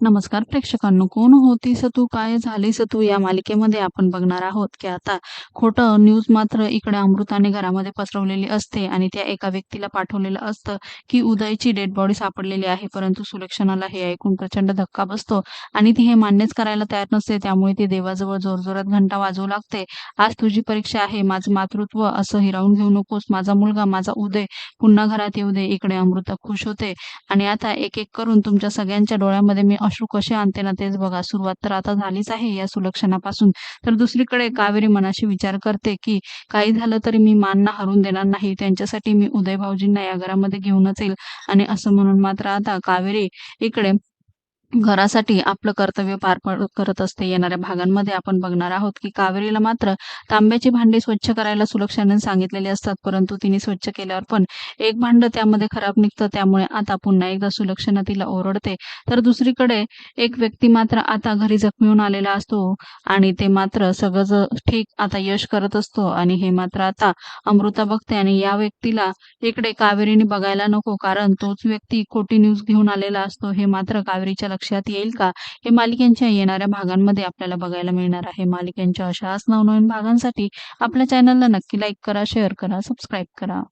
नमस्कार प्रेक्षकांनो कोण होतीस तू? काय झालीस तू? या मालिकेमध्ये आपण बघणार आहोत की आता खोटं न्यूज मात्र इकडे अमृताने घरामध्ये पसरवलेली असते आणि त्या एका व्यक्तीला पाठवलेलं असतं की उदयची डेड बॉडी सापडलेली आहे परंतु सुलक्षणाला हे ऐकून प्रचंड धक्का बसतो आणि ती हे मान्यच करायला तयार नसते. त्यामुळे ती देवाजवळ जोरजोरात घंटा वाजवू लागते. आज तुझी परीक्षा आहे माझं मातृत्व असं हिरावून घेऊ नकोस. माझा मुलगा माझा उदय पुन्हा घरात येऊ दे. इकडे अमृता खुश होते. आणि आता एक एक करून तुमच्या सगळ्यांच्या डोळ्यामध्ये मी अश्रू कसे आणते ना तेच बघा. सुरुवात तर आता झालीच आहे या सुलक्षणापासून. तर दुसरीकडे कावेरी मनाशी विचार करते की काही झालं तरी मी मानना हरून देणार नाही. त्यांच्यासाठी मी उदय भाऊजींना या घरामध्ये घेऊनच येईल. आणि असं म्हणून मात्र आता कावेरी इकडे घरासाठी आपलं कर्तव्य पार करत असते. येणाऱ्या भागांमध्ये आपण बघणार आहोत की कावेरीला मात्र तांब्याची भांडी स्वच्छ करायला सुलक्षाने सांगितलेली असतात परंतु तिने स्वच्छ केल्यावर पण एक भांड त्यामध्ये खराब निघतं त्यामुळे आता पुन्हा एकदा सुलक्षणा तिला ओरडते. तर दुसरीकडे एक व्यक्ती मात्र आता घरी जखमी होऊन आलेला असतो आणि ते मात्र सगळं ठीक आता यश करत असतो आणि हे मात्र आता अमृता बघते आणि या व्यक्तीला इकडे कावेरीने बघायला नको कारण तोच व्यक्ती खोटी न्यूज घेऊन आलेला असतो. हे मात्र कावेरीच्या लक्षात येईल का? हे मालिकांच्या येणाऱ्या भागांमध्ये आपल्याला बघायला मिळणार आहे. मालिकेच्या अशाच नवनवीन भागांसाठी आपल्या चॅनलला नक्की लाईक करा शेअर करा सबस्क्राईब करा.